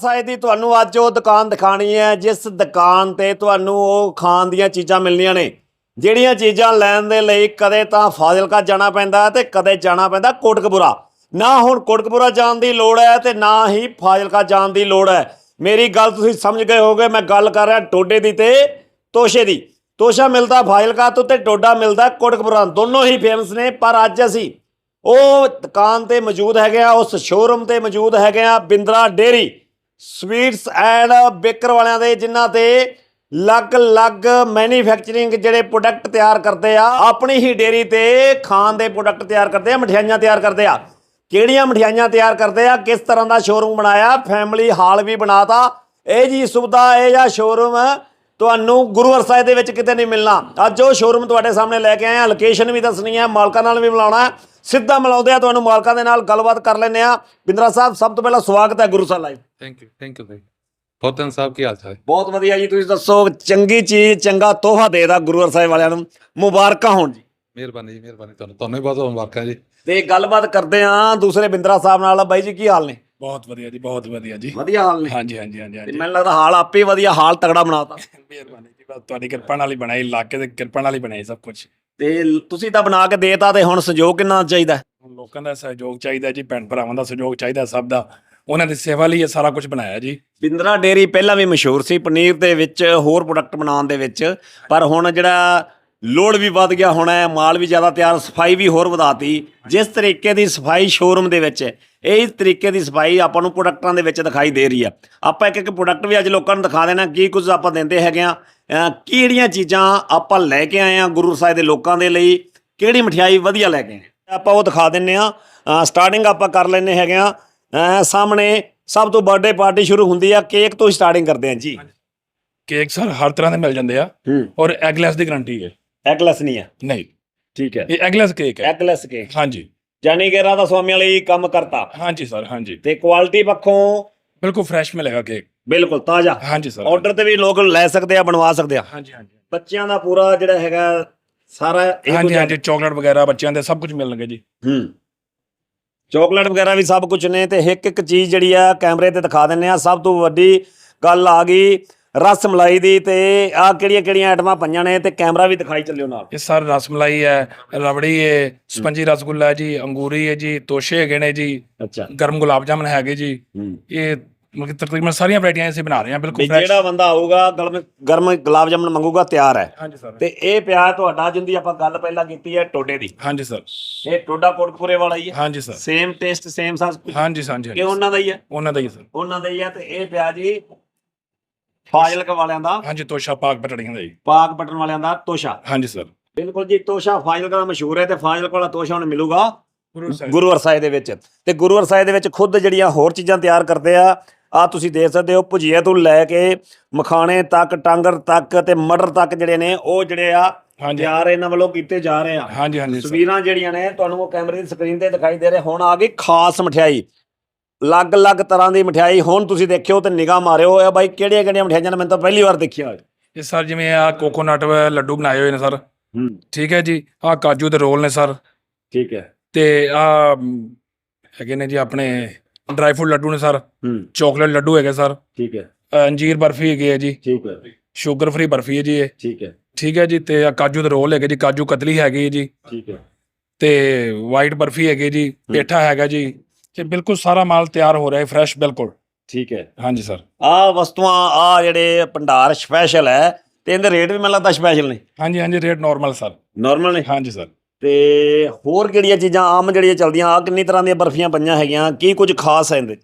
ਸਾਹਿਬ ਦੀ ਤੁਹਾਨੂੰ ਅੱਜ ਉਹ ਦੁਕਾਨ ਦਿਖਾਣੀ ਹੈ, ਜਿਸ ਦੁਕਾਨ ਤੇ ਤੁਹਾਨੂੰ ਉਹ ਖਾਣ ਦੀਆਂ ਚੀਜ਼ਾਂ ਮਿਲਣੀਆਂ ਨੇ। ਜਿਹੜੀਆਂ ਚੀਜ਼ਾਂ ਲੈਣ ਦੇ ਲਈ ਕਦੇ ਤਾਂ ਫਾਜ਼ਿਲਕਾ ਜਾਣਾ ਪੈਂਦਾ ਤੇ ਕਦੇ ਜਾਣਾ ਪੈਂਦਾ ਕੋਟਕਪੂਰਾ। ਨਾ ਹੁਣ ਕੋਟਕਪੂਰਾ ਜਾਣ ਦੀ ਲੋੜ ਹੈ ਤੇ ਨਾ ਹੀ ਫਾਜ਼ਿਲਕਾ ਜਾਣ ਦੀ ਲੋੜ ਹੈ। ਮੇਰੀ ਗੱਲ ਤੁਸੀਂ ਸਮਝ ਗਏ ਹੋਗੇ ਮੈਂ ਗੱਲ ਕਰ ਰਿਹਾ ਟੋਡੇ ਦੀ ਤੇ ਤੋਸ਼ੇ ਦੀ। ਤੋਸ਼ਾ ਮਿਲਦਾ ਫਾਜ਼ਿਲਕਾ ਤੋਂ ਤੇ ਟੋਡਾ ਮਿਲਦਾ ਕੋਟਕਪੂਰਾ। ਦੋਨੋਂ ਹੀ ਫੇਮਸ ਨੇ, ਪਰ ਅੱਜ ਅਸੀਂ ਉਹ ਦੁਕਾਨ ਤੇ ਮੌਜੂਦ ਹੈਗੇ ਆ, ਉਸ ਸ਼ੋਰੂਮ ਤੇ ਮੌਜੂਦ ਹੈਗੇ ਆ Bindra dairy. Sweets and baker ਵਾਲਿਆਂ ਦੇ, ਜਿਨ੍ਹਾਂ ਤੇ ਲੱਗ-ਲੱਗ ਮੈਨੂਫੈਕਚਰਿੰਗ ਜਿਹੜੇ ਪ੍ਰੋਡਕਟ ਤਿਆਰ ਕਰਦੇ ਆ, ਆਪਣੀ ਹੀ ਡੇਰੀ ਤੇ ਖਾਣ ਦੇ ਪ੍ਰੋਡਕਟ ਤਿਆਰ ਕਰਦੇ ਆ, ਮਠਿਆਈਆਂ ਤਿਆਰ ਕਰਦੇ ਆ। ਕਿਹੜੀਆਂ ਮਠਿਆਈਆਂ ਤਿਆਰ ਕਰਦੇ ਆ? ਕਿਸ ਤਰ੍ਹਾਂ ਦਾ ਸ਼ੋਰੂਮ ਬਣਾਇਆ? ਫੈਮਿਲੀ ਹਾਲ ਵੀ ਬਣਾਤਾ। ਇਹ ਜੀ ਸੁਵਿਧਾ, ਇਹ ਜਾਂ ਸ਼ੋਰੂਮ ਤੁਹਾਨੂੰ ਗੁਰੂਵਰ ਸਾਹਿਬ ਦੇ ਵਿੱਚ ਕਿਤੇ ਨਹੀਂ ਮਿਲਣਾ। ਅੱਜ ਉਹ ਸ਼ੋਰੂਮ ਤੁਹਾਡੇ ਸਾਹਮਣੇ ਲੈ ਕੇ ਆਏ ਆ। ਲੋਕੇਸ਼ਨ ਵੀ ਦੱਸਣੀ ਹੈ ਮਾਲਕਾਂ ਨਾਲ ਵੀ ਮਿਲਾਉਣਾ। ਸਿੱਧਾ ਮਿਲਾਉਂਦੇ ਆ ਤੁਹਾਨੂੰ ਮਾਲਕਾਂ ਦੇ ਨਾਲ ਗੱਲਬਾਤ ਕਰ ਲੈਂਦੇ ਆ। ਬਿੰਦਰਾ ਸਾਹਿਬ ਸਭ ਤੋਂ ਪਹਿਲਾਂ ਸਵਾਗਤ ਹੈ Guru Sahib live thank you thank you ਭਾਈ। ਫਤਨ ਸਾਹਿਬ ਕੀ ਹਾਲ ਚਾਲ ਹੈ? ਬਹੁਤ ਵਧੀਆ ਜੀ ਤੁਸੀਂ ਦੱਸੋ ਚੰਗੀ ਚੀਜ਼ ਚੰਗਾ ਤੋਹਫਾ ਦੇਦਾ ਗੁਰੂ ਅਰਸਾਏ ਵਾਲਿਆਂ ਨੂੰ। ਮੁਬਾਰਕਾਂ ਹੋਣ ਜੀ। ਮਿਹਰਬਾਨੀ ਜੀ ਮਿਹਰਬਾਨੀ ਤੁਹਾਨੂੰ ਤੁਹਾਨੂੰ ਬਹੁਤ ਮੁਬਾਰਕਾਂ ਜੀ। ਤੇ ਗੱਲਬਾਤ ਕਰਦੇ ਆ ਦੂਸਰੇ ਬਿੰਦਰਾ ਸਾਹਿਬ ਨਾਲ। ਬਾਈ ਜੀ ਕੀ ਹਾਲ ਨੇ? ਬਹੁਤ ਵਧੀਆ ਜੀ ਬਹੁਤ ਵਧੀਆ ਜੀ। ਵਧੀਆ ਹਾਲ ਨੇ? ਹਾਂਜੀ ਹਾਂਜੀ ਹਾਂਜੀ ਤੇ ਹਾਂਜੀ। ਮੈਨੂੰ ਲੱਗਦਾ ਹਾਲ ਆਪੇ ਵਧੀਆ ਹਾਲ ਤਗੜਾ ਬਣਾਤਾ। ਮਿਹਰਬਾਨੀ ਜੀ ਬਸ ਤੁਹਾਡੀ ਕਿਰਪਾ ਨਾਲ ਹੀ ਬਣਾਈ ਇਲਾਕੇ ਦੇ ਕਿਰਪਾ ਨਾਲ ਹੀ ਬਣਾਈ ਸਭ ਕੁਝ ਤੇ ਤੁਸੀਂ ਤਾਂ ਬਣਾ ਕੇ ਦੇਤਾ ਤੇ ਹੁਣ ਸੰਯੋਗ ਕਿੰਨਾ ਚਾਹੀਦਾ? ਲੋਕਾਂ ਦਾ ਸਹਿਯੋਗ ਚਾਹੀਦਾ ਜੀ ਭੈਣ ਭਰਾਵਾਂ ਦਾ ਸਹਿਯੋਗ ਚਾਹੀਦਾ ਸਭ ਦਾ। ਉਹਨਾਂ ਦੀ ਸੇਵਾ ਲਈ ਇਹ ਸਾਰਾ ਕੁਝ ਬਣਾਇਆ ਜੀ। ਬਿੰਦਰਾ ਡੇਰੀ ਪਹਿਲਾਂ ਵੀ ਮਸ਼ਹੂਰ ਸੀ ਪਨੀਰ ਦੇ ਵਿੱਚ ਹੋਰ ਪ੍ਰੋਡਕਟ ਬਣਾਉਣ ਦੇ ਵਿੱਚ। ਪਰ ਹੁਣ ਜਿਹੜਾ ਲੋਡ ਵੀ ਵੱਧ ਗਿਆ ਹੋਣਾ ਹੈ ਮਾਲ ਵੀ ਜ਼ਿਆਦਾ ਤਿਆਰ ਸਫ਼ਾਈ ਵੀ ਹੋਰ ਵਧਾਤੀ। ਜਿਸ ਤਰੀਕੇ ਦੀ ਸਫ਼ਾਈ ਸ਼ੋਰੂਮ ਦੇ ਵਿੱਚ ਹੈ, ਇਹ ਤਰੀਕੇ ਦੀ ਸਫ਼ਾਈ ਆਪਾਂ ਨੂੰ ਪ੍ਰੋਡਕਟਾਂ ਦੇ ਵਿੱਚ ਦਿਖਾਈ ਦੇ ਰਹੀ ਆ ਆਪਾਂ ਇੱਕ ਇੱਕ ਪ੍ਰੋਡਕਟ ਵੀ ਅੱਜ ਲੋਕਾਂ ਨੂੰ ਦਿਖਾ ਦੇਣਾ ਕੀ ਕੁਝ ਆਪਾਂ ਦਿੰਦੇ ਹੈਗੇ ਆ ਕਿਹੜੀਆਂ ਚੀਜ਼ਾਂ ਆਪਾਂ ਲੈ ਕੇ ਆਏ ਆ ਗੁਰੂ ਸਾਹਿਬ ਦੇ ਲੋਕਾਂ ਦੇ ਲਈ ਕਿਹੜੀ ਮਠਿਆਈ ਵਧੀਆ ਲੈ ਕੇ ਆਏ ਆਪਾਂ ਉਹ ਦਿਖਾ ਦਿੰਨੇ ਆ ਸਟਾਰਟਿੰਗ ਆਪਾਂ ਕਰ ਲੈਨੇ ਹੈਗੇ ਆ ਸਾਹਮਣੇ ਸਭ ਤੋਂ ਬਰਥਡੇ ਪਾਰਟੀ ਸ਼ੁਰੂ ਹੁੰਦੀ ਆ ਕੇਕ ਤੋਂ ਸਟਾਰਟਿੰਗ ਕਰਦੇ ਆ ਜੀ। ਕੇਕ ਸਰ ਹਰ ਤਰ੍ਹਾਂ ਦੇ ਮਿਲ ਜਾਂਦੇ ਆ ਔਰ ਐਗਲੈਸ ਦੀ ਗਾਰੰਟੀ ਹੈ। ਐਗਲੈਸ ਨਹੀਂ ਆ। ਨਹੀਂ। ਠੀਕ ਹੈ। ਇਹ ਐਗਲੈਸ ਕੇਕ ਹੈ। ਐਗਲੈਸ ਕੇਕ ਹਾਂਜੀ। ਜਾਨੀ ਕਿ ਰਾਧਾ ਸਵਾਮੀ ਲਈ ਕੰਮ ਕਰਤਾ। ਹਾਂਜੀ ਸਰ ਹਾਂਜੀ। ਤੇ ਕੁਆਲਿਟੀ ਪੱਖੋਂ ਬਿਲਕੁਲ ਫਰੈਸ਼ ਮਿਲੇਗਾ ਕੇਕ ਬਿਲਕੁਲ ਤਾਜ਼ਾ। ਹਾਂਜੀ ਸਰ ਆਰਡਰ ਤੇ ਵੀ ਲੋਕ ਲੈ ਸਕਦੇ ਆ ਬਣਵਾ ਸਕਦੇ ਆ। ਹਾਂਜੀ ਹਾਂਜੀ। ਬੱਚਿਆਂ ਦਾ ਪੂਰਾ ਜਿਹੜਾ ਹੈਗਾ ਸਾਰਾ ਇਹ ਹਾਂਜੀ ਹਾਂਜੀ ਚਾਕਲੇਟ ਵਗੈਰਾ ਬੱਚਿਆਂ ਦੇ ਸਭ ਕੁਝ ਮਿਲਣਗੇ ਜੀ। ਹੂੰ। ਚਾਕਲੇਟ ਵਗੈਰਾ ਵੀ ਸਭ ਕੁਝ ਨੇ ਤੇ ਇੱਕ ਇੱਕ ਚੀਜ਼ ਜਿਹੜੀ ਆ ਕੈਮਰੇ ਤੇ ਦਿਖਾ ਦਿੰਨੇ ਆ। ਸਭ ਤੋਂ ਵੱਡੀ ਗੱਲ ਆ ਗਈ ਰਸ ਮਲਾਈ ਦੀ ਤੇ ਆ ਕਿਹੜੀਆਂ ਕਿਹੜੀਆਂ ਆਈਟਮਾਂ ਪਈਆਂ ਨੇ ਤੇ ਕੈਮਰਾ ਵੀ ਦਿਖਾਈ ਚੱਲਿਓ ਨਾਲ। ਇਹ ਸਰ ਰਸਮਲਾਈ ਹੈ ਰਬੜੀ ਹੈ ਸਪੰਜੀ ਰਸਗੁੱਲਾ ਜੀ ਅੰਗੂਰੀ ਹੈ ਜੀ ਤੋਸ਼ੇ ਹੈਗੇ ਨੇ ਜੀ ਅੱਛਾ। ਗਰਮ ਗੁਲਾਬ ਜਾਮਨ ਹੈਗੇ ਜੀ। ਇਹ ਮਤਲਬ ਕਿ ਤਕਰੀਬਨ ਸਾਰੀਆਂ ਵੈਰਾਈਟੀਆਂ ਅਸੀਂ ਬਣਾ ਰਹੇ ਹਾਂ ਵੀ ਬਿਲਕੁਲ ਜਿਹੜਾ ਬੰਦਾ ਆਊਗਾ ਗਰਮ ਗਰਮ ਗੁਲਾਬ ਜਾਮਨ ਮੰਗੂਗਾ ਤਿਆਰ ਹੈ। ਹਾਂਜੀ ਸਰ। ਤੇ ਇਹ ਪਿਆ ਤੁਹਾਡਾ ਜਿੰਦੀ ਆਪਾਂ ਗੱਲ ਪਹਿਲਾਂ ਕੀਤੀ ਹੈ ਟੋਡੇ ਦੀ। ਹਾਂਜੀ ਸਰ। ਇਹ ਟੋਡਾ ਕੋਟਪੂਰੇ ਵਾਲਾ ਹੀ ਹੈ। ਹਾਂਜੀ sir. Same taste same sauce ਕਿ ਹਾਂਜੀ ਹਾਂਜੀ। ਉਹਨਾਂ ਦਾ ਹੀ ਹੈ? ਉਹਨਾਂ ਦਾ ਹੀ ਸਰ। ਉਹਨਾਂ ਦਾ ਹੀ ਹੈ ਤੇ ਇਹ ਪਿਆ ਜੀ ਫਾਜ਼ਿਲਕ ਵਾਲਿਆਂ ਦਾ। ਹਾਂਜੀ ਤੋਸ਼ਾ ਪਾਕ ਪਟੜੀਆਂ ਦਾ ਜੀ। ਪਾਕ ਬਟਨ ਵਾਲਿਆਂ ਦਾ ਤੋਸ਼ਾ। ਹਾਂਜੀ ਸਰ। ਬਿਲਕੁਲ ਜੀ ਤੋਸ਼ਾ ਫਾਜ਼ਿਲਕ ਦਾ ਮਸ਼ਹੂਰ ਹੈ ਤੇ ਫਾਜ਼ਿਲਕ ਵਾਲਾ ਤੋਸ਼ਾ ਹੁਣ ਮਿਲੂਗਾ ਗੁਰੂ ਸਾਹਿਬ। ਦੇ ਵਿੱਚ। ਤੇ ਗੁਰੂ ਅਰਸਾਏ ਦੇ ਵਿੱਚ ਖੁਦ ਜਿਹੜੀਆਂ ਹੋਰ ਚੀਜ਼ਾਂ ਤਿਆਰ ਕਰਦੇ ਆ ਆ ਤੁਸੀਂ ਦੇਖ ਸਕਦੇ ਹੋ ਭੁਜੀਆ ਤੋਂ ਲੈ ਕੇ ਮਖਾਣੇ ਤੱਕ ਟਾਂਗਰ ਤੱਕ ਤੇ ਮਟਰ ਤੱਕ ਜਿਹੜੇ ਨੇ ਉਹ ਜਿਹੜੇ ਆ ਤਿਆਰ ਇਹਨਾਂ ਵੱਲੋਂ ਕੀਤੇ ਜਾ ਰਹੇ ਆ। ਹਾਂਜੀ ਹਾਂਜੀ ਤਸਵੀਰਾਂ ਜਿਹੜੀਆਂ ਨੇ ਤੁਹਾਨੂੰ ਉਹ ਕੈਮਰੇ ਦੀ ਸਕਰੀਨ ਤੇ ਦਿਖਾਈ ਦੇ ਰਹੇ। ਹੁਣ ਆ ਗਈ ਖਾਸ ਮਠਿਆਈ। ਅਲੱਗ-ਅਲੱਗ ਤਰ੍ਹਾਂ ਦੀ ਮਠਿਆਈ ਹੁਣ ਤੁਸੀਂ ਦੇਖਿਓ ਤੇ ਨਿਗਾਹ ਮਾਰਿਓ ਇਹ ਬਾਈ ਕਿਹੜੀਆਂ ਕਿਹੜੀਆਂ ਮਠਿਆਈਆਂ ਨੇ ਮੈਂ ਤਾਂ ਪਹਿਲੀ ਵਾਰ ਦੇਖਿਆ ਹੋਇਆ ਇਹ ਸਰ ਜਿਵੇਂ ਆ ਕੋਕੋਨਟ ਲੱਡੂ ਬਣਾਏ ਹੋਏ ਨੇ ਸਰ। ਹੂੰ। ਠੀਕ ਹੈ ਜੀ ਆ ਕਾਜੂ ਦੇ ਰੋਲ ਨੇ ਸਰ। ਠੀਕ ਹੈ। ਤੇ ਆ ਹੈਗੇ ਨੇ ਜੀ ਆਪਣੇ ਡਰਾਈ ਫਰੂਟ ਲੱਡੂ ਨੇ ਸਰ। ਹੂੰ। ਚਾਕਲੇਟ ਲੱਡੂ ਹੈਗੇ ਸਰ। ਠੀਕ ਹੈ। ਅੰਜੀਰ ਬਰਫੀ ਹੈਗੀ ਹੈ ਜੀ। ਠੀਕ ਹੈ। ਸ਼ੂਗਰ ਫ੍ਰੀ ਬਰਫੀ ਹੈ ਜੀ ਇਹ। ਠੀਕ ਹੈ। ਠੀਕ ਹੈ ਜੀ ਤੇ ਆ ਕਾਜੂ ਦੇ ਰੋਲ ਹੈਗੇ ਜੀ ਕਾਜੂ ਕਤਲੀ ਹੈਗੀ ਹੈ ਜੀ। ਠੀਕ ਹੈ। ਤੇ ਵਾਈਟ ਬਰਫੀ ਹੈਗੀ ਜੀ ਪੇਠਾ ਹੈਗਾ ਜੀ। ਤੇ ਬਿਲਕੁਲ ਸਾਰਾ ਮਾਲ ਤਿਆਰ ਹੋ ਰਿਹਾ ਹੈ ਫਰੈਸ਼ ਬਿਲਕੁਲ। ਠੀਕ ਹੈ। ਹਾਂਜੀ ਸਰ ਆ ਵਸਤੂਆਂ ਆ ਜਿਹੜੇ ਭੰਡਾਰ ਸਪੈਸ਼ਲ ਹੈ ਤੇ ਇਹਦੇ ਰੇਟ ਵੀ ਮੈਨੂੰ ਲੱਗਦਾ ਸਪੈਸ਼ਲ ਨੇ। ਹਾਂਜੀ ਹਾਂਜੀ ਰੇਟ ਨਾਰਮਲ ਸਰ ਨਾਰਮਲ ਨੇ? ਹਾਂਜੀ ਸਰ ਤੇ ਹੋਰ ਕਿਹੜੀਆਂ ਚੀਜ਼ਾਂ ਆਮ ਜਿਹੜੀਆਂ ਚੱਲਦੀਆਂ ਆ ਕਿੰਨੀ ਤਰ੍ਹਾਂ ਦੀਆਂ ਬਰਫੀਆਂ ਪਈਆਂ ਹੈਗੀਆਂ ਕੀ ਕੁਝ ਖਾਸ ਹੈ ਇਹਦੇ?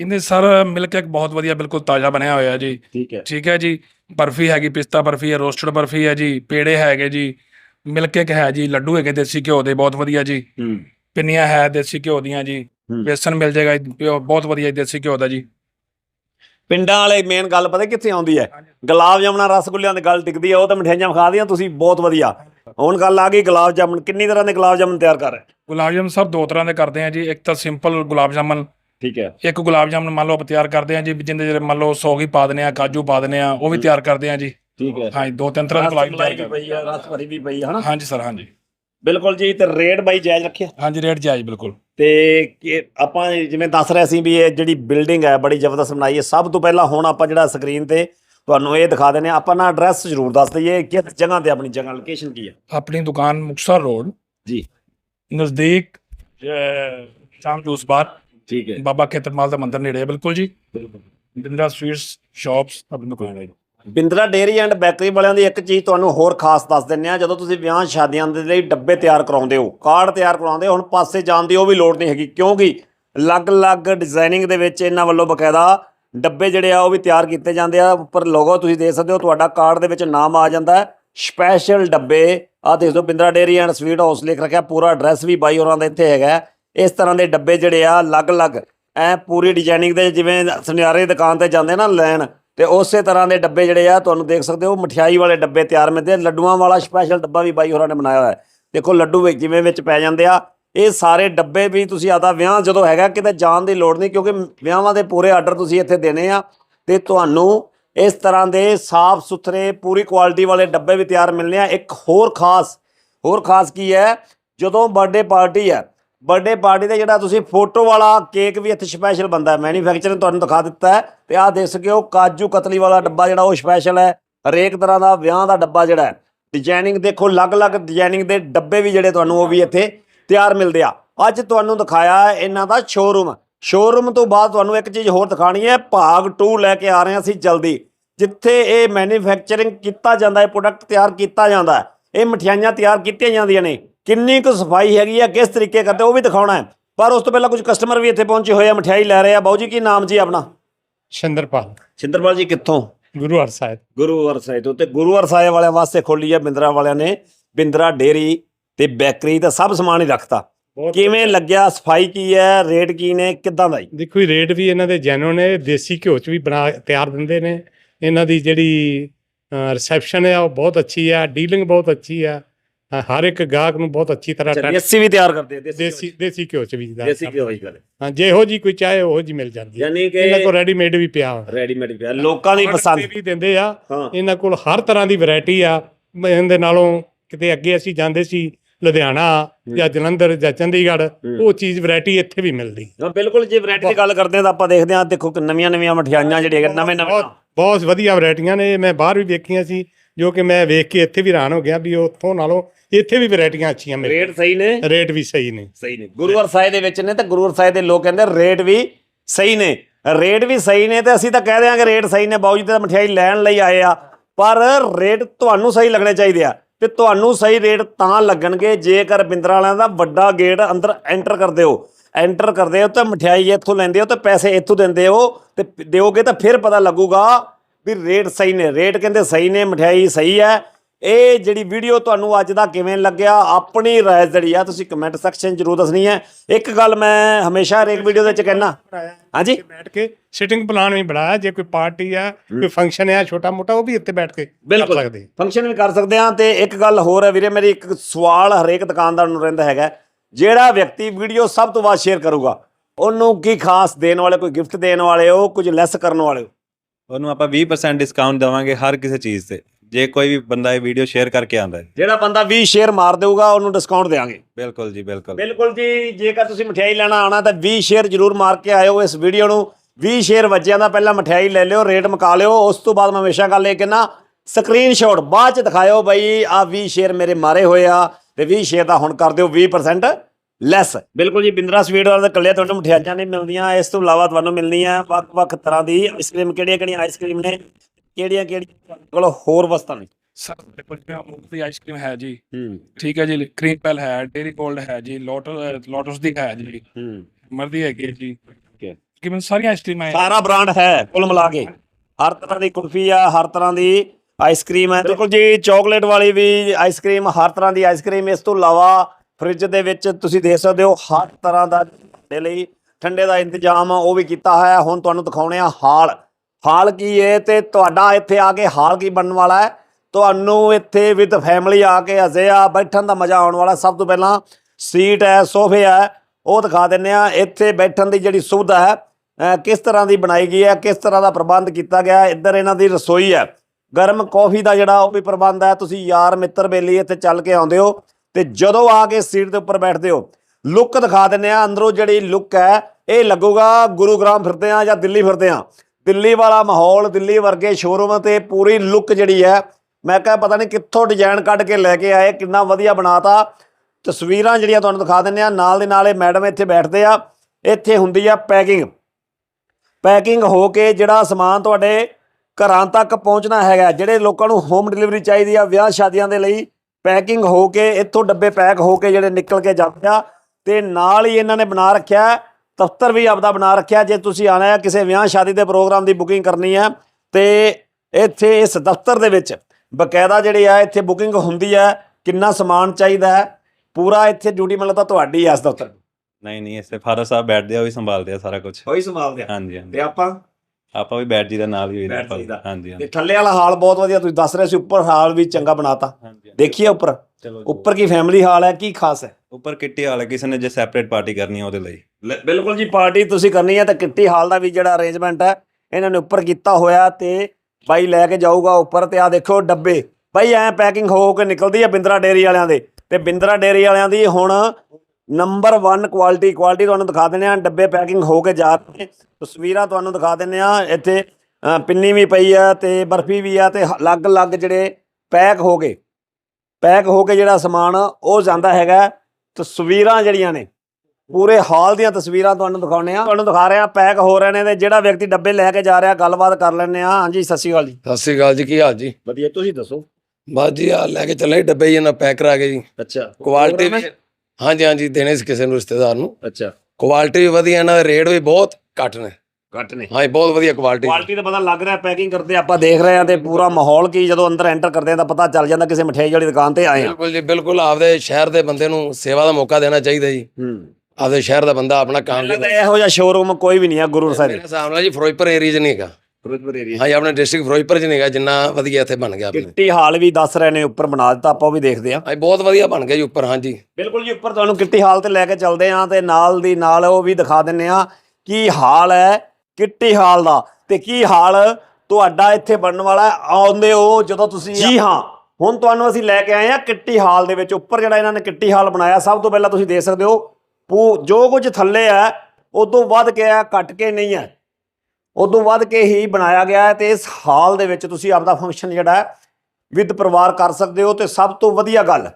ਇਹਦੇ ਸਰ ਮਿਲਕ ਕੇਕ ਬਹੁਤ ਵਧੀਆ ਬਿਲਕੁਲ ਤਾਜ਼ਾ ਬਣਿਆ ਹੋਇਆ ਜੀ। ਠੀਕ ਹੈ। ਠੀਕ ਹੈ ਜੀ। ਬਰਫੀ ਹੈਗੀ ਪਿਸਤਾ ਬਰਫੀ ਹੈ ਰੋਸਟਡ ਬਰਫੀ ਹੈ ਜੀ ਪੇੜੇ ਹੈਗੇ ਜੀ ਮਿਲਕ ਕੇਕ ਹੈ ਜੀ ਲੱਡੂ ਹੈਗੇ ਦੇਸੀ ਘਿਓ ਦੇ ਬਹੁਤ ਵਧੀਆ ਜੀ। ਹੂੰ। ਪਿੰਨੀਆਂ ਹੈ ਦੇਸੀ ਘਿਓ ਦੀਆਂ ਜੀ। ਬੇਸਨ ਮਿਲ ਜਾਏਗਾ ਬਹੁਤ ਵਧੀਆ ਦੇਸੀ ਘਿਓ ਦਾ ਜੀ। ਪਿੰਡਾਂ ਵਾਲੇ ਮੇਨ ਗੱਲ ਪਤਾ ਕਿੱਥੇ ਆਉਂਦੀ ਹੈ? ਗੁਲਾਬ ਜਾਮਣਾ ਰਸਗੁੱਲਿਆਂ ਦੀ ਗੱਲ ਟਿਕਦੀ ਹੈ ਉਹ ਤਾਂ ਮਠਿਆਈਆਂ ਖਾ ਦੀਆਂ ਤੁਸੀਂ ਬਹੁਤ ਵਧੀਆ। ਹੁਣ ਗੱਲ ਆ ਗਈ ਗੁਲਾਬ ਜਾਮਣ ਕਿੰਨੀ ਤਰ੍ਹਾਂ ਦੇ ਗੁਲਾਬ ਜਾਮਣ ਤਿਆਰ ਕਰ ਰਹੇ? ਗੁਲਾਬ ਜਾਮਨ ਸਭ ਦੋ ਤਰ੍ਹਾਂ ਦੇ ਕਰਦੇ ਆ ਜੀ ਇੱਕ ਤਾਂ ਸਿੰਪਲ ਗੁਲਾਬ ਜਾਮਨ ਠੀਕ ਹੈ। ਇੱਕ ਗੁਲਾਬ ਜਾਮਨ ਮੰਨ ਲਓ ਆਪਾਂ ਤਿਆਰ ਕਰਦੇ ਆ ਜੀ ਜਿੰਦੇ ਜਿਹੜੇ ਮੰਨ ਲਓ ਸੌਗੀ ਪਾ ਦਿੰਦੇ ਆ ਕਾਜੂ ਪਾ ਦਿੰਦੇ ਆ ਉਹ ਵੀ ਤਿਆਰ ਕਰਦੇ ਆ ਜੀ। ਠੀਕ ਹੈ। ਹਾਂਜੀ ਦੋ ਤਿੰਨ ਤਰ੍ਹਾਂ ਦੇ ਗੁਲਾਬ ਹੈ। ਰਸ ਭਰੀ ਵੀ ਪਈ ਹੈ ਹਨਾ? ਹਾਂਜੀ ਸਰ ਹਾਂਜੀ। ਬਿਲਕੁਲ ਜੀ ਤੇ ਰੇਟ ਬਾਈ ਜਾਇਜ਼ ਰੱਖਿਆ? ਹਾਂਜੀ ਰੇਟ ਜਾਇਜ਼ ਬਿਲਕੁਲ। ਤੇ ਕਿ ਆਪਾਂ ਜਿਵੇਂ ਦੱਸ ਰਹੇ ਸੀ ਵੀ ਇਹ ਜਿਹੜੀ ਬਿਲਡਿੰਗ ਹੈ ਬੜੀ ਜ਼ਬਰਦਸਤ ਬਣਾਈ ਹੈ। ਸਭ ਤੋਂ ਪਹਿਲਾਂ ਹੁਣ ਆਪਾਂ ਜਿਹੜਾ ਸਕਰੀਨ ਤੇ ਤੁਹਾਨੂੰ ਇਹ ਦਿਖਾ ਦਿੰਦੇ ਹਾਂ। ਆਪਾਂ ਨਾ ਐਡਰੈਸ ਜ਼ਰੂਰ ਦੱਸ ਦਈਏ ਕਿਸ ਜਗ੍ਹਾ ਤੇ ਆਪਣੀ ਜਗ੍ਹਾ ਲੋਕੇਸ਼ਨ ਕੀ ਹੈ। ਆਪਣੀ ਦੁਕਾਨ ਮੁਕਤਸਰ ਰੋਡ ਜੀ। ਨਜ਼ਦੀਕ ਸ਼ਾਮ ਜੂਸ ਬਾਰ। ਠੀਕ ਹੈ। ਬਾਬਾ ਖੇਤਰਮਾਲ ਦਾ ਮੰਦਿਰ ਨੇੜੇ ਹੈ ਬਿਲਕੁਲ ਜੀ। ਬਿੰਦਰਾ ਸਵੀਟਸ ਸ਼ਾਪਸ ਆਪਣੀ ਦੁਕਾਨ ਹੈ ਬਿੰਦਰਾ ਡੇਅਰੀ ਐਂਡ ਬੈਕਰੀ ਵਾਲਿਆਂ ਦੀ ਇੱਕ ਚੀਜ਼ ਤੁਹਾਨੂੰ ਹੋਰ ਖਾਸ ਦੱਸ ਦਿੰਨੇ ਆ ਜਦੋਂ ਤੁਸੀਂ ਵਿਆਹ ਸ਼ਾਦੀਆਂ ਦੇ ਲਈ ਡੱਬੇ ਤਿਆਰ ਕਰਾਉਂਦੇ ਹੋ, ਕਾਰਡ ਤਿਆਰ ਕਰਾਉਂਦੇ ਹੋ, ਹੁਣ ਪਾਸੇ ਜਾਣ ਦੀ ਉਹ ਵੀ ਲੋੜ ਨਹੀਂ ਹੈਗੀ। ਕਿਉਂਕਿ ਅਲੱਗ-ਅਲੱਗ ਡਿਜ਼ਾਈਨਿੰਗ ਦੇ ਵਿੱਚ ਇਹਨਾਂ ਵੱਲੋਂ ਬਕਾਇਦਾ ਡੱਬੇ ਜਿਹੜੇ ਆ ਉਹ ਵੀ ਤਿਆਰ ਕੀਤੇ ਜਾਂਦੇ ਆ। ਉੱਪਰ ਲੋਗੋ ਤੁਸੀਂ ਦੇਖ ਸਕਦੇ ਹੋ, ਤੁਹਾਡਾ ਕਾਰਡ ਦੇ ਵਿੱਚ ਨਾਮ ਆ ਜਾਂਦਾ ਸਪੈਸ਼ਲ ਡੱਬੇ ਆ ਦੇਖ ਲਓ, Bindra dairy and sweet house ਲਿਖ ਰੱਖਿਆ, ਪੂਰਾ ਐਡਰੈਸ ਵੀ ਬਾਈ ਹੋਰਾਂ ਦਾ ਇੱਥੇ ਹੈਗਾ ਇਸ ਤਰ੍ਹਾਂ ਦੇ ਡੱਬੇ ਜਿਹੜੇ ਆ ਅਲੱਗ-ਅਲੱਗ, ਐ ਪੂਰੀ ਡਿਜ਼ਾਈਨਿੰਗ ਦੇ ਜਿਵੇਂ ਸੁਨਿਆਰੇ ਦੁਕਾਨ ਤੇ ਜਾਂਦੇ ਨਾ, ਲੈਣ ਤੇ ਉਸੇ ਤਰ੍ਹਾਂ ਦੇ ਡੱਬੇ ਜਿਹੜੇ ਆ, ਤੁਹਾਨੂੰ ਦੇਖ ਸਕਦੇ ਹੋ ਮਠਿਆਈ ਵਾਲੇ ਡੱਬੇ ਤਿਆਰ ਮਿਲਦੇ ਆ। ਲੱਡੂਆਂ ਵਾਲਾ ਸਪੈਸ਼ਲ ਡੱਬਾ ਵੀ ਬਾਈ ਹੋਰਾਂ ਨੇ ਬਣਾਇਆ ਹੋਇਆ ਦੇਖੋ, ਲੱਡੂ ਵਿੱਚ ਜਿਵੇਂ ਵਿੱਚ ਪੈ ਜਾਂਦੇ ਆ, ਇਹ ਸਾਰੇ ਡੱਬੇ ਵੀ ਤੁਸੀਂ ਆਦਾ ਵਿਆਹ ਜਦੋਂ ਹੈਗਾ, ਕਿਤੇ ਜਾਣ ਦੀ ਲੋੜ ਨਹੀਂ, ਕਿਉਂਕਿ ਵਿਆਹਾਂ ਦੇ ਪੂਰੇ ਆਰਡਰ ਤੁਸੀਂ ਇੱਥੇ ਦੇਣੇ ਆ। ਤੇ ਤੁਹਾਨੂੰ ਇਸ ਤਰ੍ਹਾਂ ਦੇ ਸਾਫ਼ ਸੁਥਰੇ, ਪੂਰੀ ਕੁਆਲਿਟੀ ਵਾਲੇ ਡੱਬੇ ਵੀ ਤਿਆਰ ਮਿਲਨੇ ਆ। ਇੱਕ ਹੋਰ ਖਾਸ ਹੋਰ ਖਾਸ ਕੀ ਹੈ, ਜਦੋਂ ਬਰਥਡੇ ਪਾਰਟੀ ਹੈ ਬਰਥਡੇ ਪਾਰਟੀ ਦਾ ਜਿਹੜਾ ਤੁਸੀਂ ਫੋਟੋ ਵਾਲਾ ਕੇਕ ਵੀ ਇੱਥੇ ਸਪੈਸ਼ਲ ਬੰਦਾ ਹੈ। ਮੈਨੂਫੈਕਚਰਿੰਗ ਤੁਹਾਨੂੰ ਦਿਖਾ ਦਿੱਤਾ ਹੈ। ਤੇ ਆਹ ਦੇਖ ਸਕਿਓ ਕਾਜੂ ਕਤਲੀ ਵਾਲਾ ਡੱਬਾ ਜਿਹੜਾ ਉਹ ਸਪੈਸ਼ਲ ਹੈ। ਹਰੇਕ ਤਰ੍ਹਾਂ ਦਾ ਵਿਆਹ ਦਾ ਡੱਬਾ ਜਿਹੜਾ ਹੈ। ਡਿਜ਼ਾਈਨਿੰਗ ਦੇਖੋ, ਅਲੱਗ-ਅਲੱਗ ਡਿਜ਼ਾਈਨਿੰਗ ਦੇ ਡੱਬੇ ਵੀ ਜਿਹੜੇ ਤੁਹਾਨੂੰ ਉਹ ਵੀ ਇੱਥੇ ਤਿਆਰ ਮਿਲਦੇ ਆ। ਅੱਜ ਤੁਹਾਨੂੰ ਦਿਖਾਇਆ ਇਹਨਾਂ ਦਾ ਸ਼ੋਰੂਮ ਸ਼ੋਰੂਮ ਤੋਂ ਬਾਅਦ ਤੁਹਾਨੂੰ ਇੱਕ ਚੀਜ਼ ਹੋਰ ਦਿਖਾਣੀ ਹੈ। ਭਾਗ 2 ਲੈ ਕੇ ਆ ਰਹੇ ਹਾਂ ਅਸੀਂ ਜਲਦੀ। ਜਿੱਥੇ ਇਹ ਮੈਨੂਫੈਕਚਰਿੰਗ ਕੀਤਾ ਜਾਂਦਾ ਹੈ ਪ੍ਰੋਡਕਟ ਤਿਆਰ ਕੀਤਾ ਜਾਂਦਾ ਹੈ। ਇਹ ਮਠਿਆਈਆਂ ਤਿਆਰ ਕੀਤੀਆਂ ਜਾਂਦੀਆਂ ਨੇ। ਕਿੰਨੀ ਕੁ ਸਫ਼ਾਈ ਹੈਗੀ ਹੈ ਕਿਸ ਤਰੀਕੇ ਕਰਦੇ ਉਹ ਵੀ ਦਿਖਾਉਣਾ ਹੈ। ਪਰ ਉਸ ਤੋਂ ਪਹਿਲਾਂ ਕੁਝ ਕਸਟਮਰ ਵੀ ਇੱਥੇ ਪਹੁੰਚੇ ਹੋਏ ਆ ਮਠਿਆਈ ਲੈ ਰਹੇ ਆ। ਬਾਊ ਜੀ ਕੀ ਨਾਮ ਜੀ ਆਪਣਾ? ਸ਼ਿੰਦਰਪਾਲ ਛਿੰਦਰਪਾਲ ਜੀ ਕਿੱਥੋਂ? ਗੁਰੂ ਹਰ ਸਾਹਿਬ। ਗੁਰੂ ਸਾਹਿਬ ਤੋਂ। ਤੇ ਗੁਰੂ ਸਾਹਿਬ ਵਾਲਿਆਂ ਵਾਸਤੇ ਖੋਲੀ ਹੈ ਬਿੰਦਰਾ ਵਾਲਿਆਂ ਨੇ। ਬਿੰਦਰਾ ਡੇਰੀ ਤੇ ਬੇਕਰੀ ਤਾਂ ਸਭ ਸਮਾਨ ਹੀ ਰੱਖਤਾ। ਕਿਵੇਂ ਲੱਗਿਆ ਸਫ਼ਾਈ ਕੀ ਹੈ ਰੇਟ ਕੀ ਨੇ ਕਿੱਦਾਂ ਦਾ ਦੇਖੋ ਇਹ ਰੇਟ ਵੀ ਇਹਨਾਂ ਦੇ ਜੈਨੂਨ ਨੇ। ਦੇਸੀ ਘਿਓ ਚ ਵੀ ਬਣਾ ਤਿਆਰ ਦਿੰਦੇ ਨੇ। ਇਹਨਾਂ ਦੀ ਜਿਹੜੀ ਰਿਸੈਪਸ਼ਨ ਹੈ ਉਹ ਬਹੁਤ ਅੱਛੀ ਹੈ ਡੀਲਿੰਗ ਬਹੁਤ ਅੱਛੀ ਅ, ਹਰ ਇੱਕ ਗਾਹਕ ਨੂੰ ਬਹੁਤ ਅੱਛੀ ਤਰ੍ਹਾਂ ਦੇਸੀ ਵੀ ਤਿਆਰ ਕਰਦੇ ਆ ਦੇਸੀ ਦੇਸੀ ਘਿਓ ਚ ਵੀ ਦਾ- ਦੇਸੀ ਘਿਓ ਹੀ ਕਰਦੇ ਹਾਂ ਜਿਹੋ ਜੀ ਕੋਈ ਚਾਹੇ ਉਹੋ ਜੀ ਮਿਲ ਜਾਂਦੀ ਯਾਨੀ ਇਹਨਾਂ ਕਿ ਕੋਲ ਰੈਡੀਮੇਡ ਵੀ ਪਿਆ। ਰੈਡੀਮੇਡ ਪਿਆ। ਲੋਕਾਂ ਦੀ ਪਸੰਦ। ਵੀ ਦਿੰਦੇ ਆ। ਇਹਨਾਂ ਕੋਲ ਹਰ ਤਰ੍ਹਾਂ ਦੀ ਵੈਰਾਈਟੀ ਆ। ਇਹਦੇ ਨਾਲੋਂ ਕਿਤੇ ਅੱਗੇ ਅਸੀਂ ਜਾਂਦੇ ਸੀ ਲੁਧਿਆਣਾ ਜਾਂ ਜਲੰਧਰ ਜਾਂ ਚੰਡੀਗੜ੍ਹ। ਉਹ ਚੀਜ਼ ਵੈਰਾਈਟੀ ਇੱਥੇ ਵੀ ਮਿਲਦੀ। ਹਾਂ ਬਿਲਕੁਲ ਜੇ ਵੈਰਾਈਟੀ ਦੀ ਗੱਲ ਕਰਦੇ ਆ ਤਾਂ ਆਪਾਂ ਦੇਖਦੇ ਹਾਂ ਦੇਖੋ ਕਿ ਨਵੀਆਂ ਨਵੀਆਂ ਮਠਿਆਈਆਂ ਜਿਹੜੀਆਂ ਨਵੇਂ ਨਵੇਂ ਬਹੁਤ ਵਧੀਆ ਵੈਰਾਈਟੀਆਂ ਨੇ ਮੈਂ ਬਾਹਰ ਵੀ ਵੇਖੀਆਂ ਸੀ ਜੋ ਕਿ ਮੈਂ ਵੇਖ ਕੇ ਇੱਥੇ ਵੀ ਹੈਰਾਨ ਹੋ ਗਿਆ ਵੀ ਉੱਥੋਂ ਨਾਲੋਂ ਇੱਥੇ ਵੀ ਵੈਰਾਈਟੀਆਂ ਅੱਛੀਆਂ ਮਿਲ ਰੇਟ ਸਹੀ ਨੇ? ਰੇਟ ਵੀ ਸਹੀ ਨੇ। ਸਹੀ ਨੇ। ਗੁਰੂ ਸਾਹਿਬ ਦੇ ਵਿੱਚ ਨੇ ਤੇ ਗੁਰੂ ਸਾਹਿਬ ਦੇ ਲੋਕ ਕਹਿੰਦੇ ਰੇਟ ਵੀ ਸਹੀ ਨੇ। ਰੇਟ ਵੀ ਸਹੀ ਨੇ ਤੇ ਅਸੀਂ ਤਾਂ ਕਹਿ ਦਿਆਂਗੇ ਰੇਟ ਸਹੀ ਨੇ ਬਾਊ ਜੀ ਤਾਂ ਮਠਿਆਈ ਲੈਣ ਲਈ ਆਏ ਆ। ਪਰ ਰੇਟ ਤੁਹਾਨੂੰ ਸਹੀ ਲੱਗਣੇ ਚਾਹੀਦੇ ਆ ਤੇ ਤੁਹਾਨੂੰ ਸਹੀ ਰੇਟ ਤਾਂ ਲੱਗਣਗੇ ਜੇਕਰ ਬਿੰਦਰਾ ਵਾਲਿਆਂ ਦਾ ਵੱਡਾ ਗੇਟ ਅੰਦਰ ਐਂਟਰ ਕਰਦੇ ਹੋ। ਐਂਟਰ ਕਰਦੇ ਹੋ ਤਾਂ ਮਠਿਆਈ ਇੱਥੋਂ ਲੈਂਦੇ ਹੋ ਤੇ ਪੈਸੇ ਇੱਥੋਂ ਦਿੰਦੇ ਹੋ ਤੇ ਦਿਓਗੇ ਤਾਂ ਫਿਰ ਪਤਾ ਲੱਗੂਗਾ ਵੀ ਰੇਟ ਸਹੀ ਨੇ ਰੇਟ ਕਹਿੰਦੇ ਸਹੀ ਨੇ ਮਠਿਆਈ ਸਹੀ ਹੈ। ਇਹ ਜਿਹੜੀ ਵੀਡੀਓ ਤੁਹਾਨੂੰ ਅੱਜ ਦਾ ਕਿਵੇਂ ਲੱਗਿਆ ਆਪਣੀ ਰਾਏ ਜਿਹੜੀ ਆ ਤੁਸੀਂ ਕਮੈਂਟ ਸੈਕਸ਼ਨ ਜ਼ਰੂਰ ਦੱਸਣੀ ਹੈ। ਇੱਕ ਗੱਲ ਮੈਂ ਹਮੇਸ਼ਾ ਹਰੇਕ ਵੀਡੀਓ ਦੇ ਵਿੱਚ ਕਹਿਣਾ ਹਾਂਜੀ? ਬੈਠ ਕੇ ਸਿਟਿੰਗ ਪਲਾਨ ਵੀ ਬਣਾਇਆ ਜੇ ਕੋਈ ਪਾਰਟੀ ਆ ਕੋਈ ਫੰਕਸ਼ਨ ਆ ਛੋਟਾ ਮੋਟਾ ਉਹ ਵੀ ਇੱਥੇ ਬੈਠ ਕੇ ਕਰ। ਸਕਦੇ ਫੰਕਸ਼ਨ ਵੀ ਕਰ ਸਕਦੇ ਆ ਤੇ ਇੱਕ ਗੱਲ ਹੋਰ ਹੈ ਵੀਰੇ ਮੇਰੀ ਇੱਕ ਸਵਾਲ ਹਰੇਕ ਦੁਕਾਨਦਾਰ ਨੂੰ ਰਹਿੰਦਾ ਹੈਗਾ। ਜਿਹੜਾ ਵਿਅਕਤੀ ਵੀਡੀਓ ਸਭ ਤੋਂ ਵੱਧ ਸ਼ੇਅਰ ਕਰੂਗਾ ਉਹਨੂੰ ਕੀ ਖਾਸ ਦੇਣ ਵਾਲੇ ਕੋਈ ਗਿਫਟ ਦੇਣ ਵਾਲੇ ਹੋ ਕੁਝ ਲੈਸ ਕਰਨ ਵਾਲੇ ਹੋ? ਉਹਨੂੰ ਆਪਾਂ 20% ਡਿਸਕਾਊਂਟ ਦੇਵਾਂਗੇ ਹਰ ਕਿਸੇ ਚੀਜ਼ ਤੇ। ਜੇ ਕੋਈ ਵੀ ਬੰਦਾ ਇਹ ਵੀਡੀਓ ਸ਼ੇਅਰ ਕਰਕੇ ਆਂਦਾ ਹੈ। ਜਿਹੜਾ ਬੰਦਾ 20 ਸ਼ੇਅਰ ਮਾਰ ਦੇਊਗਾ ਉਹਨੂੰ ਡਿਸਕਾਊਂਟ ਦੇਵਾਂਗੇ। ਬਿਲਕੁਲ ਜੀ ਬਿਲਕੁਲ। ਬਿਲਕੁਲ ਜੀ ਜੇਕਰ ਤੁਸੀਂ ਮਠਿਆਈ ਲੈਣਾ ਆਣਾ ਤਾਂ 20 ਸ਼ੇਅਰ ਜ਼ਰੂਰ ਮਾਰ ਕੇ ਆਇਓ ਇਸ ਵੀਡੀਓ ਨੂੰ। 20 ਸ਼ੇਅਰ ਵੱਜਿਆਂ ਦਾ ਪਹਿਲਾਂ ਮਠਿਆਈ ਲੈ ਲਿਓ ਰੇਟ ਮੁਕਾ ਲਿਓ ਉਸ ਤੋਂ ਬਾਅਦ ਮੈਂ ਹਮੇਸ਼ਾ ਗੱਲ ਇਹ ਕਹਿੰਦਾ ਸਕਰੀਨਸ਼ਾਟ ਬਾਅਦ ਚ ਦਿਖਾਇਓ ਬਈ ਆ 20 ਸ਼ੇਅਰ ਮੇਰੇ ਮਾਰੇ ਹੋਏ ਆ ਤੇ 20 ਸ਼ੇਅਰ ਦਾ ਹੁਣ ਕਰ ਦਿਓ 20% ਲੈਸ ਬਿਲਕੁਲ ਜੀ ਬਿੰਦਰਾ ਸਵੀਟ ਵਾਲੇ ਦੇ ਕੱਲੇ ਤੁਹਾਨੂੰ ਮਠਿਆਈਆਂ ਨਹੀਂ ਮਿਲਦੀਆਂ ਇਸ ਤੋਂ ਇਲਾਵਾ ਤੁਹਾਨੂੰ ਮਿਲਣੀਆਂ ਵੱਖ-ਵੱਖ ਤਰ੍ਹਾਂ ਦੀ ਆਈਸਕ੍ਰੀਮ ਕਿਹੜੀਆਂ ਕਿਹੜੀਆਂ ਆਈਸਕ੍ਰੀਮ ਨੇ ਕਿਹੜੀਆਂ ਕਿਹੜੀਆਂ ਤੁਹਾਡੇ ਕੋਲ ਹੋਰ ਵਸਤਾਂ ਨੇ? ਸਰ ਸਾਡੇ ਕੋਲ ਜਿਵੇਂ ਅਮੂਲ ਦੀ ਆਈਸਕ੍ਰੀਮ ਹੈ ਜੀ। ਹੂੰ। ਠੀਕ ਹੈ ਜੀ ਕ੍ਰੀਮ ਪੈਲ ਹੈ ਡੇਰੀ ਗੋਲਡ ਹੈ ਜੀ ਲੋਟਸ ਲੋਟਸ ਦੀ ਹੈ ਜੀ। ਹੂੰ। ਮਰਦੀ ਹੈਗੀ ਹੈ ਜੀ. ਕਿਵੇਂ ਸਾਰੀਆਂ ਆਈਸਕ੍ਰੀਮਾਂ ਹੈ। ਸਾਰਾ ਬ੍ਰਾਂਡ ਹੈ ਕੁੱਲ ਮਿਲਾ ਕੇ। ਹਰ ਤਰ੍ਹਾਂ ਦੀ ਕੁਲਫੀ ਆ ਹਰ ਤਰ੍ਹਾਂ ਦੀ ਆਈਸਕ੍ਰੀਮ ਹੈ। ਬਿਲਕੁਲ ਜੀ ਚਾਕਲੇਟ ਵਾਲੀ ਵੀ ਆਈਸਕ੍ਰੀਮ ਹਰ ਤਰ੍ਹਾਂ ਦੀ ਆਈਸਕ੍ਰੀਮ ਇਸ ਤੋਂ ਇਲਾਵਾ ਫ੍ਰਿਜ ਦੇ ਵਿੱਚ ਤੁਸੀਂ ਦੇਖ ਸਕਦੇ ਹੋ ਹਰ ਤਰ੍ਹਾਂ ਦਾ ਦੇ ਲਈ ਠੰਡੇ ਦਾ ਇੰਤਜ਼ਾਮ ਉਹ ਵੀ ਕੀਤਾ ਹੋਇਆ। ਹੁਣ ਤੁਹਾਨੂੰ ਦਿਖਾਉਣੇ ਆ ਹਾਲ। ਹਾਲ ਕੀ ਹੈ ਤੇ ਤੁਹਾਡਾ ਇੱਥੇ ਆ ਕੇ ਹਾਲ ਕੀ ਬਣਨ ਵਾਲਾ ਹੈ? ਤੁਹਾਨੂੰ ਇੱਥੇ ਵਿਦ ਫੈਮਿਲੀ ਆ ਕੇ ਅਜੇ ਆ ਬੈਠਣ ਦਾ ਮਜ਼ਾ ਆਉਣ ਵਾਲਾ। ਸਭ ਤੋਂ ਪਹਿਲਾਂ ਸੀਟ ਹੈ, ਸੋਫੇ ਹੈ, ਉਹ ਦਿਖਾ ਦਿੰਨੇ ਆ ਇੱਥੇ ਬੈਠਣ ਦੀ ਜਿਹੜੀ ਸੁਵਿਧਾ ਹੈ ਕਿਸ ਤਰ੍ਹਾਂ ਦੀ ਬਣਾਈ ਗਈ ਹੈ, ਕਿਸ ਤਰ੍ਹਾਂ ਦਾ ਪ੍ਰਬੰਧ ਕੀਤਾ ਗਿਆ ਹੈ, ਇੱਧਰ ਇਹਨਾਂ ਦੀ ਰਸੋਈ ਹੈ। ਗਰਮ ਕੌਫੀ ਦਾ ਜਿਹੜਾ ਉਹ ਵੀ ਪ੍ਰਬੰਧ ਹੈ, ਤੁਸੀਂ ਯਾਰ ਮਿੱਤਰ ਬੇਲੀ ਇੱਥੇ ਚੱਲ ਕੇ ਆਉਂਦੇ ਹੋ। ਤੇ ਜਦੋਂ ਆ ਕੇ ਸੀਟ ਦੇ ਉੱਪਰ ਬੈਠਦੇ ਹੋ ਲੁੱਕ ਦਿਖਾ ਦਿੰਦੇ ਆ ਅੰਦਰੋਂ ਜਿਹੜੀ ਲੁੱਕ ਹੈ, ਇਹ ਲੱਗੂਗਾ ਗੁਰੂਗ੍ਰਾਮ ਫਿਰਦੇ ਆ ਜਾਂ ਦਿੱਲੀ ਫਿਰਦੇ ਆ ਦਿੱਲੀ ਵਾਲਾ ਮਾਹੌਲ, ਦਿੱਲੀ ਵਰਗੇ ਸ਼ੋਰੂਮ ਤੇ ਪੂਰੀ ਲੁੱਕ ਜਿਹੜੀ ਹੈ, ਮੈਂ ਕਿਹਾ ਪਤਾ ਨਹੀਂ ਕਿੱਥੋਂ ਡਿਜ਼ਾਈਨ ਕੱਢ ਕੇ ਲੈ ਕੇ ਆਏ, ਕਿੰਨਾ ਵਧੀਆ ਬਣਾਤਾ। ਤਸਵੀਰਾਂ ਜਿਹੜੀਆਂ ਤੁਹਾਨੂੰ ਦਿਖਾ ਦਿੰਦੇ ਆ ਨਾਲ ਦੇ ਨਾਲ ਇਹ ਮੈਡਮ ਇੱਥੇ ਬੈਠਦੇ ਆ, ਇੱਥੇ ਹੁੰਦੀ ਆ ਪੈਕਿੰਗ ਪੈਕਿੰਗ ਹੋ ਕੇ ਜਿਹੜਾ ਸਮਾਨ ਤੁਹਾਡੇ ਘਰਾਂ ਤੱਕ ਪਹੁੰਚਣਾ ਹੈਗਾ, ਜਿਹੜੇ ਲੋਕਾਂ ਨੂੰ ਹੋਮ ਡਿਲੀਵਰੀ ਚਾਹੀਦੀ ਆ, ਵਿਆਹ ਸ਼ਾਦੀਆਂ ਦੇ ਲਈ ਪੈਕਿੰਗ ਹੋ ਕੇ ਇੱਥੋਂ ਡੱਬੇ ਪੈਕ ਹੋ ਕੇ ਜਿਹੜੇ ਨਿਕਲ ਕੇ ਜਾਂਦੇ ਆ ਤੇ ਨਾਲ ਹੀ ਇਹਨਾਂ ਨੇ ਬਣਾ ਰੱਖਿਆ ਦਫ਼ਤਰ ਵੀ ਆਪਦਾ ਬਣਾ ਰੱਖਿਆ ਜੇ ਤੁਸੀਂ ਆਣਾ ਹੈ ਕਿਸੇ ਵਿਆਹ ਸ਼ਾਦੀ ਦੇ ਪ੍ਰੋਗਰਾਮ ਦੀ ਬੁਕਿੰਗ ਕਰਨੀ ਹੈ ਤੇ ਇੱਥੇ ਇਸ ਦਫ਼ਤਰ ਦੇ ਵਿੱਚ ਬਕਾਇਦਾ ਜਿਹੜੀ ਆ ਇੱਥੇ ਬੁਕਿੰਗ ਹੁੰਦੀ ਹੈ ਕਿੰਨਾ ਸਮਾਨ ਚਾਹੀਦਾ ਹੈ ਪੂਰਾ ਇੱਥੇ ਡਿਊਟੀ ਮਤਲਬ ਤਾਂ ਤੁਹਾਡੀ ਹੈ ਇਸ ਦਫ਼ਤਰ ਨਹੀਂ ਨਹੀਂ ਇਸੇ ਫਾਦਰ ਸਾਹਿਬ ਬੈਠਦੇ ਆ ਉਹ ਹੀ ਸੰਭਾਲਦੇ ਆ ਸਾਰਾ ਕੁਝ ਕੋਈ ਸੰਭਾਲਦੇ ਆ। ਹਾਂਜੀ ਹਾਂਜੀ। ਤੇ ਆਪਾਂ ਆਪਾਂ ਵੀ ਜੀ ਦਾ ਨਾਲ ਹੀ ਹੋਈਦਾ ਬੈਠ ਆਪਾਂ ਵੀ। ਹਾਂਜੀ ਤੇ ਹਾਂਜੀ ਥੱਲੇ ਵਾਲਾ ਹਾਲ ਬਹੁਤ ਵਧੀਆ ਤੁਸੀਂ ਦੱਸ ਰਹੇ ਸੀ ਉੱਪਰ ਹਾਲ ਵੀ ਚੰਗਾ ਬਣਾਤਾ। ਹਾਂਜੀ ਦੇਖੀਏ ਉੱਪਰ। ਚਲੋ। ਉੱਪਰ ਕੀ ਫੈਮਿਲੀ ਹਾਲ ਹੈ ਕੀ ਖਾਸ ਹੈ? ਉੱਪਰ ਕਿੱਟੀ ਵਾਲਾ ਕਿਸੇ ਨੇ ਜੇ ਸੈਪਰੇਟ ਪਾਰਟੀ ਕਰਨੀ ਆ ਉਹਦੇ ਲਈ। ਲ- ਬਿਲਕੁਲ ਜੀ ਪਾਰਟੀ ਤੁਸੀਂ ਕਰਨੀ ਹੈ ਤਾਂ ਕਿੱਟੀ ਹਾਲ ਦਾ ਵੀ ਜਿਹੜਾ ਅਰੇਂਜਮੈਂਟ ਹੈ ਇਹਨਾਂ ਨੇ ਉੱਪਰ ਕੀਤਾ ਹੋਇਆ ਤੇ ਬਾਈ ਲੈ ਕੇ ਜਾਊਗਾ ਉੱਪਰ ਤੇ ਆ ਦੇਖੋ ਡੱਬੇ। ਬਾਈ ਐ ਪੈਕਿੰਗ ਹੋ ਕੇ ਨਿਕਲਦੀ ਹੈ ਬਿੰਦਰਾ ਡੇਰੀ ਵਾਲਿਆਂ ਦੇ। ਤੇ ਬਿੰਦਰਾ ਡੇਰੀ ਵਾਲਿਆਂ ਦੀ ਹੁਣ ਨੰਬਰ 1 ਕੁਆਲਿਟੀ ਕੁਆਲਿਟੀ ਤੁਹਾਨੂੰ ਦਿਖਾ ਦਿੰਦੇ ਆ ਡੱਬੇ ਪੈਕਿੰਗ ਹੋ ਕੇ ਜਾ ਰਹੇ। ਤਸਵੀਰਾਂ ਤੁਹਾਨੂੰ ਦਿਖਾ ਦਿੰਦੇ ਆ ਇੱਥੇ ਪਿੰਨੀ ਵੀ ਪਈ ਆ ਤੇ ਬਰਫੀ ਵੀ ਆ ਤੇ ਅਲੱਗ-ਅਲੱਗ ਜਿਹੜੇ ਪੈਕ ਹੋ ਗਏ। ਪੈਕ ਹੋ ਕੇ ਜਿਹੜਾ ਸਮਾਨ ਉਹ ਜਾਂਦਾ ਹੈਗਾ। ਤਸਵੀਰਾਂ ਜਿਹੜੀਆਂ ਨੇ ਪੂਰੇ ਹਾਲ ਦੀਆਂ ਤਸਵੀਰਾਂ ਤੁਹਾਨੂੰ ਦਿਖਾਉਣੇ ਆ ਤੁਹਾਨੂੰ ਦਿਖਾ ਰਿਹਾ ਪੈਕ ਹੋ ਰਹੇ ਨੇ ਤੇ ਜਿਹੜਾ ਵਿਅਕਤੀ ਡੱਬੇ ਲੈ ਕੇ ਜਾ ਰਿਹਾ ਗੱਲਬਾਤ ਕਰ ਲੈਣੇ ਆ ਹਾਂਜੀ ਸਤਿ ਸ਼੍ਰੀ ਅਕਾਲ ਜੀ। ਸਤਿ ਸ੍ਰੀ ਅਕਾਲ ਜੀ ਕੀ ਹਾਲ ਜੀ? ਵਧੀਆ ਤੁਸੀਂ ਦੱਸੋ? ਬਸ ਜੀ ਆ ਲੈ ਕੇ ਚੱਲੇ ਡੱਬੇ ਜੀ ਨਾ ਪੈਕ ਕਰਾ ਕੇ ਜੀ। ਅੱਛਾ। ਕੁਆਲਿਟੀ ਵੀ ਹਾਂਜੀ ਹਾਂਜੀ ਦੇਣੇ ਸੀ ਕਿਸੇ ਨੂੰ ਰਿਸ਼ਤੇਦਾਰ ਨੂੰ। ਅੱਛਾ। ਕੁਆਲਿਟੀ ਵੀ ਵਧੀਆ ਇਹਨਾਂ ਦੇ ਰੇਟ ਵੀ ਬਹੁਤ ਘੱਟ ਨੇ। ਘੱਟ ਨੇ। ਹਾਂਜੀ ਬਹੁਤ ਵਧੀਆ ਕੁਆਲਿਟੀ ਕੁਆਲਿਟੀ ਦਾ ਪਤਾ ਲੱਗ ਰਿਹਾ ਪੈਕਿੰਗ ਕਰਦੇ ਆਪਾਂ ਦੇਖ ਰਹੇ ਆ ਤੇ ਪੂਰਾ ਮਾਹੌਲ ਕੀ ਜਦੋਂ ਅੰਦਰ ਐਂਟਰ ਕਰਦੇ ਆ ਤਾਂ ਪਤਾ ਚੱਲ ਜਾਂਦਾ ਕਿਸੇ ਮਠਿਆਈ ਵਾਲੀ ਦੁਕਾਨ ਤੇ ਆਏ ਆ। ਬਿਲਕੁਲ ਜੀ ਬਿਲਕੁਲ ਆਪਦੇ ਸ਼ਹਿਰ ਦੇ ਬੰਦੇ ਨੂੰ ਸੇਵਾ ਦਾ ਮੌਕਾ ਦੇਣਾ ਚਾਹੀਦਾ ਜੀ। ਹੂੰ। ਆਪਦੇ ਸ਼ਹਿਰ ਦਾ ਬੰਦਾ ਆਪਣਾ ਕੰਮ ਤਾਂ ਇਹੋ ਜਿਹਾ ਸ਼ੋਰੂਮ ਕੋਈ ਵੀ ਨਹੀਂ ਆ ਗੁਰੂ ਸਾਹਿਬ। ਮੇਰੇ ਹਿਸਾਬ ਨਾਲ ਜੀ ਫਿਰੋਜ਼ਪੁਰ ਏਰੀਆ 'ਚ ਨਹੀਂ ਹੈਗਾ। ਫਿਰੋਜ਼ਪੁਰ ਏਰੀਆ ਹਾਂਜੀ ਆਪਣੇ ਡਿਸਟ੍ਰਿਕਟ ਫਿਰੋਜ਼ਪੁਰ 'ਚ ਨਹੀਂ ਹੈਗਾ ਜਿੰਨਾ ਵਧੀਆ ਇੱਥੇ ਬਣ ਗਿਆ ਆਪਣੇ। ਕਿੱਟੀ ਹਾਲ ਵੀ ਦੱਸ ਰਹੇ ਨੇ ਉੱਪਰ ਬਣਾ ਦਿੱਤਾ ਆਪਾਂ ਉਹ ਵੀ ਦੇਖਦੇ ਆ ਹਾਂਜੀ ਬਹੁਤ ਵਧੀਆ ਬਣ ਗਿਆ ਜੀ ਉੱਪਰ ਹਾਂਜੀ ਬਿਲਕੁਲ ਜੀ ਉੱਪਰ ਤੁਹਾਨੂੰ ਕਿੱਟੀ ਹਾਲ ਤੇ ਲੈ ਕੇ ਚੱਲਦੇ ਆ ਤੇ ਨਾਲ ਦੀ ਨਾਲ ਉਹ ਵੀ ਦਿਖਾ ਦਿੰਨੇ ਆ ਕੀ ਹਾਲ ਹੈ ਕਿੱਟੀ ਹਾਲ ਦਾ ਤੇ ਕੀ ਹਾਲ ਤੁਹਾਡਾ ਇੱਥੇ ਬਣਨ ਵਾਲਾ ਹੈ। ਆਉਂਦੇ ਹੋ ਜਦੋਂ ਤੁਸੀਂ ਜੀ ਹਾਂ। ਹੁਣ ਤੁਹਾਨੂੰ ਅਸੀਂ ਲੈ ਕੇ ਆਏ ਆ ਕਿੱਟੀ ਹਾਲ ਦੇ ਵਿੱਚ। ਉੱਪਰ ਜਿਹੜਾ ਇਹਨਾਂ ਨੇ ਕਿੱਟੀ ਹਾਲ ਬਣਾਇਆ ਸਭ ਤੋਂ ਪਹਿਲਾਂ ਤੁਸੀਂ ਦੇਖ ਸਕਦੇ ਹੋ ਪੂ- ਜੋ ਕੁਝ ਥੱਲੇ ਹੈ ਉਦੋਂ ਵੱਧ ਕੇ ਹੈ ਘਟ ਕੇ ਨਹੀਂ ਹੈ। ਉਦੋਂ ਵੱਧ ਕੇ ਹੀ ਬਣਾਇਆ ਗਿਆ ਹੈ ਤੇ ਇਸ ਹਾਲ ਦੇ ਵਿੱਚ ਤੁਸੀਂ ਆਪਦਾ ਫੰਕਸ਼ਨ ਜਿਹੜਾ ਵਿਦ ਪਰਿਵਾਰ ਕਰ ਸਕਦੇ ਹੋ ਤੇ ਸਭ ਤੋਂ ਵਧੀਆ ਗੱਲ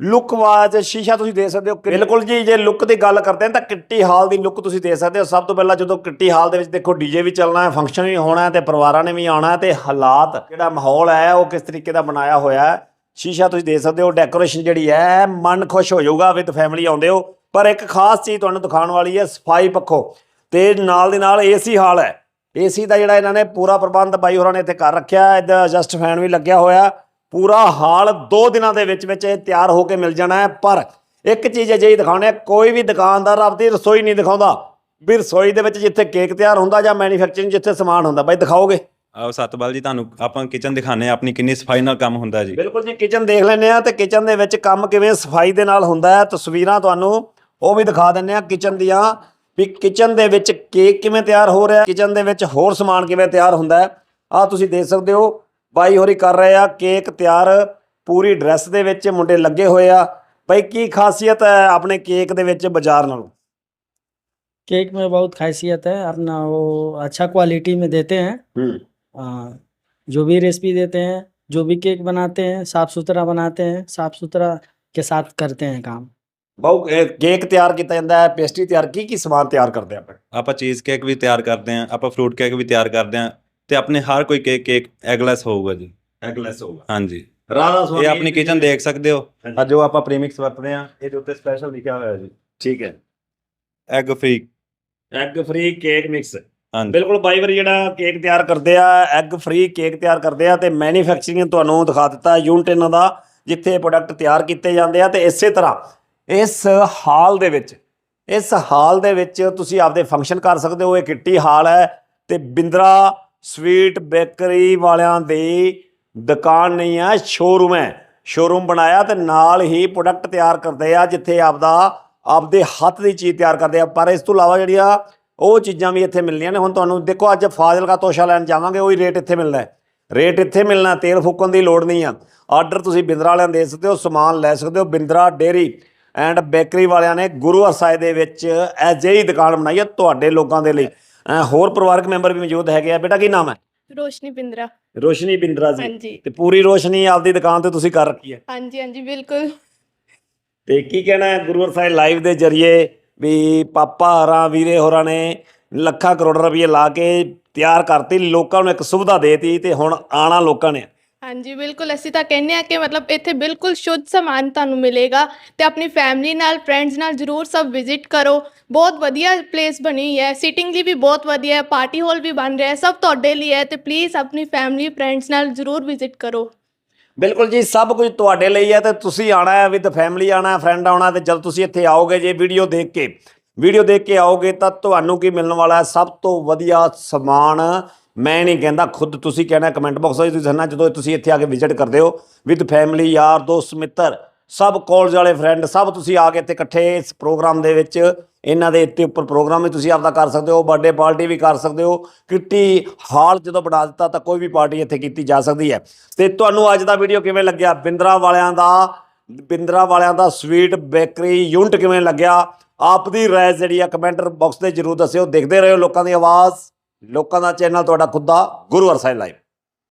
ਲੁੱਕ ਵਾਜ ਸ਼ੀਸ਼ਾ ਤੁਸੀਂ ਦੇ ਸਕਦੇ ਹੋ ਬਿਲਕੁਲ ਜੀ, ਜੇ ਲੁੱਕ ਦੀ ਗੱਲ ਕਰਦੇ ਹਾਂ ਤਾਂ ਕਿੱਟੀ ਹਾਲ ਦੀ ਲੁੱਕ ਤੁਸੀਂ ਦੇ ਸਕਦੇ ਹੋ। ਸਭ ਤੋਂ ਪਹਿਲਾਂ ਜਦੋਂ ਕਿੱਟੀ ਹਾਲ ਦੇ ਵਿੱਚ ਦੇਖੋ ਡੀਜੇ ਵੀ ਚੱਲਣਾ ਹੈ ਫੰਕਸ਼ਨ ਵੀ ਹੋਣਾ ਹੈ ਤੇ ਪਰਿਵਾਰਾਂ ਨੇ ਵੀ ਆਉਣਾ ਹੈ ਤੇ ਹਾਲਾਤ ਜਿਹੜਾ ਮਾਹੌਲ ਹੈ, ਉਹ ਕਿਸ ਤਰੀਕੇ ਦਾ ਬਣਾਇਆ ਹੋਇਆ ਹੈ, ਸ਼ੀਸ਼ਾ ਤੁਸੀਂ ਦੇ ਸਕਦੇ ਹੋ। ਡੈਕੋਰੇਸ਼ਨ ਜਿਹੜੀ ਹੈ, ਮਨ ਖੁਸ਼ ਹੋ ਜਾਊਗਾ ਵਿਦ ਫੈਮਿਲੀ ਆਉਂਦੇ ਹੋ। ਪਰ ਇੱਕ ਖਾਸ ਚੀਜ਼ ਤੁਹਾਨੂੰ ਦਿਖਾਉਣ ਵਾਲੀ ਹੈ, ਸਫ਼ਾਈ ਪੱਖੋਂ। ਤੇ ਨਾਲ ਦੀ ਨਾਲ ਏਸੀ ਹਾਲ ਹੈ। ਏਸੀ ਦਾ ਜਿਹੜਾ ਇਹਨਾਂ ਨੇ ਪੂਰਾ ਪ੍ਰਬੰਧ ਬਾਈ ਹੋਰਾਂ ਨੇ ਇੱਥੇ ਕਰ ਰੱਖਿਆ ਹੈ। ਇਹਦਾ ਐਡਜਸਟ ਫੈਨ ਵੀ ਲੱਗਿਆ ਹੋਇਆ ਪੂਰਾ ਹਾਲ 2 ਦਿਨਾਂ ਦੇ ਵਿੱਚ ਵਿੱਚ ਇਹ ਤਿਆਰ ਹੋ ਕੇ ਮਿਲ ਜਾਣਾ ਹੈ। ਪਰ ਇੱਕ ਚੀਜ਼ ਅਜਿਹੀ ਦਿਖਾਉਣੀ ਹੈ ਕੋਈ ਵੀ ਦੁਕਾਨਦਾਰ ਆਪਣੀ ਰਸੋਈ ਨਹੀਂ ਦਿਖਾਉਂਦਾ। ਵੀ ਰਸੋਈ ਦੇ ਵਿੱਚ ਜਿੱਥੇ ਕੇਕ ਤਿਆਰ ਹੁੰਦਾ ਜਾਂ ਮੈਨੂਫੈਕਚਰਿੰਗ ਜਿੱਥੇ ਸਮਾਨ ਹੁੰਦਾ। ਬਾਈ ਦਿਖਾਓਗੇ? ਆਓ ਸਤਪਾਲ ਜੀ ਤੁਹਾਨੂੰ ਆਪਾਂ ਕਿਚਨ ਦਿਖਾਣੇ ਆਪਣੀ ਕਿੰਨੀ ਸਫ਼ਾਈ ਨਾਲ ਕੰਮ ਹੁੰਦਾ ਜੀ। ਬਿਲਕੁਲ ਜੀ ਕਿਚਨ ਦੇਖ ਲੈਂਦੇ ਆ ਤੇ ਕਿਚਨ ਦੇ ਵਿੱਚ ਕੰਮ ਕਿਵੇਂ ਸਫ਼ਾਈ ਦੇ ਨਾਲ ਹੁੰਦਾ ਹੈ। ਤਸਵੀਰਾਂ ਤੁਹਾਨੂੰ ਉਹ ਵੀ ਦਿਖਾ ਦਿੰਦੇ ਆ ਕਿਚਨ ਦੀਆਂ। ਵੀ ਕਿਚਨ ਦੇ ਵਿੱਚ ਕੇਕ ਕਿਵੇਂ ਤਿਆਰ ਹੋ ਰਿਹਾ ਕਿਚਨ ਦੇ ਵਿੱਚ ਹੋਰ ਸਮਾਨ ਕਿਵੇਂ ਤਿਆਰ ਹੁੰਦਾ ਹੈ ਆ ਤੁਸੀਂ ਦੇਖ ਸਕਦੇ ਹੋ ਬਾਈ ਹੋਰੀ ਕਰ ਰਹੇ ਆ ਕੇਕ ਤਿਆਰ ਪੂਰੀ ਡਰੈਸ ਦੇ ਵਿੱਚ ਮੁੰਡੇ ਲੱਗੇ ਹੋਏ ਆ ਬਾਈ ਕੀ ਖਾਸੀਅਤ ਹੈ ਆਪਣੇ ਕੇਕ ਦੇ ਵਿੱਚ ਬਾਜ਼ਾਰ ਨਾਲੋਂ केक में बहुत खासियत है अपना वो अच्छा क्वालिटी में देते हैं ਹੂੰ आ, जो भी रेसिपी देते हैं जो भी केक बनाते हैं साफ सुथरा बनाते हैं साफ सुथरा के साथ करते हैं काम ਬਹੁ ਇਹ ਕੇਕ ਤਿਆਰ ਕੀਤਾ ਜਾਂਦਾ ਹੈ ਪੇਸਟਰੀ ਤਿਆਰ ਕੀ ਕੀ ਸਮਾਨ ਤਿਆਰ ਕਰਦੇ ਆਪਾਂ? ਆਪਾਂ ਚੀਜ਼ ਕੇਕ ਵੀ ਤਿਆਰ ਕਰਦੇ ਆਂ ਆਪਾਂ ਫਰੂਟ ਕੇਕ ਵੀ ਤਿਆਰ ਕਰਦੇ ਆਂ ਤੇ ਆਪਣੇ ਹਰ ਕੋਈ ਕੇਕ ਕੇਕ ਐਗਲੈਸ ਹੋਊਗਾ ਜੀ। ਐਗਲੈਸ ਹੋਊਗਾ। ਹਾਂਜੀ। ਰਾਧਾ ਇਹ ਆਪਣੀ ਕਿਚਨ ਦੇਖ ਸਕਦੇ ਹੋ। ਹਾਂਜੀ। ਆ ਜੋ ਆਪਾਂ ਪ੍ਰੀਮਿਕਸ ਵਰਤਦੇ ਆਂ ਇਹਦੇ ਉੱਤੇ ਸਪੈਸ਼ਲ ਲਿਖਿਆ ਹੋਇਆ ਜੀ। ਠੀਕ ਹੈ। Egg free egg free cake mix ਹਾਂਜੀ। ਬਿਲਕੁਲ ਬਾਈ ਵਾਰੀ ਜਿਹੜਾ ਕੇਕ ਤਿਆਰ ਕਰਦੇ ਆ ਐਗ ਫ੍ਰੀ ਕੇਕ ਤਿਆਰ ਕਰਦੇ ਆ ਤੇ ਮੈਨੂਫੈਕਚਰਿੰਗ ਤੁਹਾਨੂੰ ਦਿਖਾ ਦਿੱਤਾ ਯੂਨਿਟ ਇਹਨਾਂ ਦਾ ਜਿੱਥੇ ਪ੍ਰੋਡਕਟ ਤਿਆਰ ਕੀਤੇ ਜਾਂਦੇ ਆ ਤੇ ਇਸੇ ਤਰ੍ਹਾਂ ਇਸ ਹਾਲ ਦੇ ਵਿੱਚ, ਇਸ ਹਾਲ ਦੇ ਵਿੱਚ ਤੁਸੀਂ ਆਪਦੇ ਫੰਕਸ਼ਨ ਕਰ ਸਕਦੇ ਹੋ, ਇਹ ਕਿੱਟੀ ਹਾਲ ਹੈ ਤੇ ਬਿੰਦਰਾ ਸਵੀਟ ਬੇਕਰੀ ਵਾਲਿਆਂ ਦੀ ਦੁਕਾਨ ਨਹੀਂ ਹੈ ਸ਼ੋਰੂਮ ਹੈ। ਸ਼ੋਰੂਮ ਬਣਾਇਆ ਤੇ ਨਾਲ ਹੀ ਪ੍ਰੋਡਕਟ ਤਿਆਰ ਕਰਦੇ ਆ, ਜਿੱਥੇ ਆਪਦਾ, ਆਪਦੇ ਹੱਥ ਦੀ ਚੀਜ਼ ਤਿਆਰ ਕਰਦੇ ਆ। ਪਰ ਇਸ ਤੋਂ ਇਲਾਵਾ ਜਿਹੜੀਆਂ ਉਹ ਚੀਜ਼ਾਂ ਵੀ ਇੱਥੇ ਮਿਲਣੀਆਂ ਨੇ, ਹੁਣ ਤੁਹਾਨੂੰ ਦੇਖੋ, ਅੱਜ ਫਾਜ਼ਿਲਕਾ ਤੋਸ਼ਾ ਲੈਣ ਜਾਵਾਂਗੇ, ਉਹੀ ਰੇਟ ਇੱਥੇ ਮਿਲਣਾ ਹੈ। ਰੇਟ ਇੱਥੇ ਮਿਲਣਾ, ਤੇਲ ਫੂਕਣ ਦੀ ਲੋੜ ਨਹੀਂ ਆ। ਆਰਡਰ ਤੁਸੀਂ ਬਿੰਦਰਾ ਵਾਲਿਆਂ ਨੂੰ ਦੇ ਸਕਦੇ ਹੋ, ਸਮਾਨ ਲੈ ਸਕਦੇ ਹੋ, ਬਿੰਦਰਾ ਡੇਰੀ ਐਂਡ ਬੇਕਰੀ ਵਾਲਿਆਂ ਨੇ ਗੁਰੂ ਹਰਸਾਏ ਦੇ ਵਿੱਚ ਅਜਿਹੀ ਦੁਕਾਨ ਬਣਾਈ ਹੈ ਤੁਹਾਡੇ ਲੋਕਾਂ ਦੇ ਲਈ। ਹੋਰ ਪਰਿਵਾਰਕ ਮੈਂਬਰ ਵੀ ਮੌਜੂਦ ਹੈਗੇ ਆ। ਬੇਟਾ ਕੀ ਨਾਮ ਹੈ? ਰੋਸ਼ਨੀ ਬਿੰਦਰਾ। ਰੋਸ਼ਨੀ ਬਿੰਦਰਾ ਜੀ। ਹਾਂਜੀ। ਤੇ ਪੂਰੀ ਰੋਸ਼ਨੀ ਆਪਦੀ ਦੁਕਾਨ ਤੇ ਤੁਸੀਂ ਕਰ ਰੱਖੀ ਹੈ। ਹਾਂਜੀ ਹਾਂਜੀ ਬਿਲਕੁਲ। ਤੇ ਕੀ ਕਹਿਣਾ ਹੈ ਗੁਰੂ ਸਾਹਿਬ ਲਾਈਵ ਦੇ ਜਰੀਏ ਵੀ ਪਾਪਾ ਹਰਾਂ ਵੀਰੇ ਹੋਰਾਂ ਨੇ ਲੱਖਾਂ ਕਰੋੜ ਰੁਪਏ ਲਾ ਕੇ ਤਿਆਰ ਕਰਤੀ। ਲੋਕਾਂ ਨੂੰ ਇੱਕ ਸੁਵਿਧਾ ਦੇਤੀ ਤੇ ਹੁਣ ਆਣਾ ਲੋਕਾਂ ਨੇ। ਹਾਂਜੀ, ਬਿਲਕੁਲ। ਅਸੀਂ ਤਾਂ ਕਹਿੰਦੇ ਆ ਕਿ ਮਤਲਬ ਇੱਥੇ ਬਿਲਕੁਲ ਸ਼ੁੱਧ ਸਮਾਨ ਤੁਹਾਨੂੰ ਮਿਲੇਗਾ ਤੇ ਆਪਣੀ ਫੈਮਿਲੀ ਨਾਲ ਫਰੈਂਡਸ ਨਾਲ ਜਰੂਰ ਸਭ ਵਿਜ਼ਿਟ ਕਰੋ। ਬਹੁਤ ਵਧੀਆ ਪਲੇਸ ਬਣੀ ਹੋਈ ਹੈ। ਸਿਟਿੰਗ ਲਈ ਵੀ ਬਹੁਤ ਵਧੀਆ ਹੈ। ਪਾਰਟੀ ਹਾਲ ਵੀ ਬਣ ਰਿਹਾ ਹੈ। ਸਭ ਤੁਹਾਡੇ ਲਈ ਹੈ ਤੇ ਪਲੀਜ਼ ਆਪਣੀ ਫੈਮਿਲੀ ਫਰੈਂਡਸ ਨਾਲ ਜਰੂਰ ਵਿਜ਼ਿਟ ਕਰੋ। ਬਿਲਕੁਲ ਜੀ, ਸਭ ਕੁਝ ਤੁਹਾਡੇ ਲਈ ਹੈ ਤੇ ਤੁਸੀਂ ਆਣਾ ਹੈ ਵਿਦ ਫੈਮਿਲੀ ਆਣਾ ਫਰੈਂਡ ਆਉਣਾ ਤੇ ਜਦ ਤੁਸੀਂ ਇੱਥੇ ਆਓਗੇ ਜੇ ਵੀਡੀਓ ਦੇਖ ਕੇ ਵੀਡੀਓ ਦੇਖ ਕੇ ਆਓਗੇ ਤਾਂ ਤੁਹਾਨੂੰ ਕੀ ਮਿਲਣ ਵਾਲਾ ਹੈ? ਸਭ ਤੋਂ ਵਧੀਆ ਸਮਾਨ ਮੈਂ ਨਹੀਂ ਕਹਿੰਦਾ, ਖੁਦ ਤੁਸੀਂ ਕਹਿਣਾ ਕਮੈਂਟ ਬਾਕਸ ਵਿੱਚ ਤੁਸੀਂ ਦੱਸਣਾ, ਜਦੋਂ ਤੁਸੀਂ ਇੱਥੇ ਆ ਕੇ ਵਿਜ਼ਿਟ ਕਰਦੇ ਹੋ ਵਿਦ ਫੈਮਿਲੀ ਯਾਰ, ਦੋਸਤ, ਮਿੱਤਰ, ਸਭ ਕਾਲਜ ਵਾਲੇ ਫਰੈਂਡ ਸਭ ਤੁਸੀਂ ਆ ਕੇ ਇੱਥੇ ਇਕੱਠੇ ਇਸ ਪ੍ਰੋਗਰਾਮ ਦੇ ਵਿੱਚ, ਇਹਨਾਂ ਦੇ ਇੱਥੇ ਉੱਪਰ ਪ੍ਰੋਗਰਾਮ ਵੀ ਤੁਸੀਂ ਆਪਦਾ ਕਰ ਸਕਦੇ ਹੋ ਬਰਥਡੇ ਪਾਰਟੀ ਵੀ ਕਰ ਸਕਦੇ ਹੋ, ਕਿੱਟੀ ਹਾਲ ਜਦੋਂ ਬਣਾ ਦਿੱਤਾ ਤਾਂ ਕੋਈ ਵੀ ਪਾਰਟੀ ਇੱਥੇ ਕੀਤੀ ਜਾ ਸਕਦੀ ਹੈ। ਤੇ ਤੁਹਾਨੂੰ ਅੱਜ ਦਾ ਵੀਡੀਓ ਕਿਵੇਂ ਲੱਗਿਆ? ਬਿੰਦਰਾ ਵਾਲਿਆਂ ਦਾ, ਬਿੰਦਰਾ ਵਾਲਿਆਂ ਦਾ ਸਵੀਟ ਬੇਕਰੀ ਯੂਨਿਟ ਕਿਵੇਂ ਲੱਗਿਆ? ਆਪ ਦੀ ਰਾਏ ਜਿਹੜੀ ਆ ਕਮੈਂਟ ਬਾਕਸ ਤੇ ਜਰੂਰ ਦੱਸਿਓ, ਦੇਖਦੇ ਰਹੋ ਲੋਕਾਂ ਦੀ ਆਵਾਜ਼। ਲੋਕਾਂ ਦਾ ਚੈਨਲ ਤੁਹਾਡਾ ਖੁਦ ਦਾ ਗੁਰੂ ਹਰਸਾਈ ਲਾਈਵ।